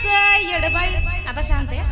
आज येडबाई. आता शांत या.